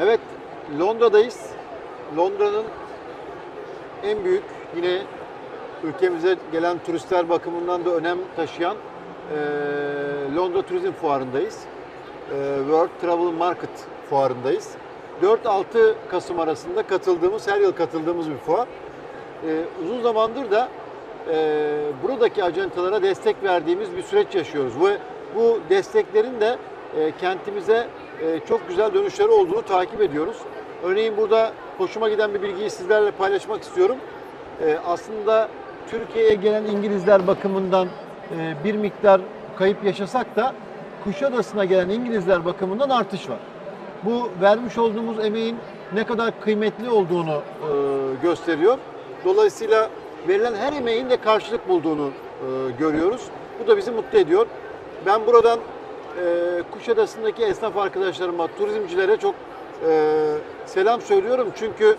Evet, Londra'dayız. Londra'nın en büyük yine ülkemize gelen turistler bakımından da önem taşıyan eee, Londra Turizm Fuarı'ndayız. Eee, World Travel Market Fuarı'ndayız. 4-6 Kasım arasında katıldığımız, her yıl katıldığımız bir fuar. Eee, uzun zamandır da eee, buradaki ajantalara destek verdiğimiz bir süreç yaşıyoruz. Ve bu desteklerin de eee, kentimize çok güzel dönüşleri olduğunu takip ediyoruz. Örneğin burada hoşuma giden bir bilgiyi sizlerle paylaşmak istiyorum. Eee, aslında Türkiye'ye gelen İngilizler bakımından eee, bir miktar kayıp yaşasak da Kuşadası'na gelen İngilizler bakımından artış var. Bu vermiş olduğumuz emeğin ne kadar kıymetli olduğunu gösteriyor. Dolayısıyla verilen her emeğin de karşılık bulduğunu görüyoruz. Bu da bizi mutlu ediyor. Ben buradan eee Kuşadası'ndaki esnaf arkadaşlarıma, turizmcilere çok eee, selam söylüyorum. Çünkü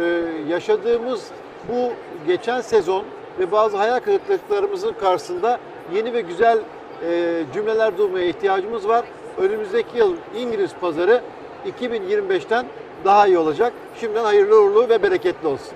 eee, yaşadığımız bu geçen sezon ve bazı hayal kırıklıklarımızın karşısında yeni ve güzel eee, cümleler duymaya ihtiyacımız var. Önümüzdeki yıl İngiliz pazarı 2025'ten daha iyi olacak. Şimdiden hayırlı uğurlu ve bereketli olsun.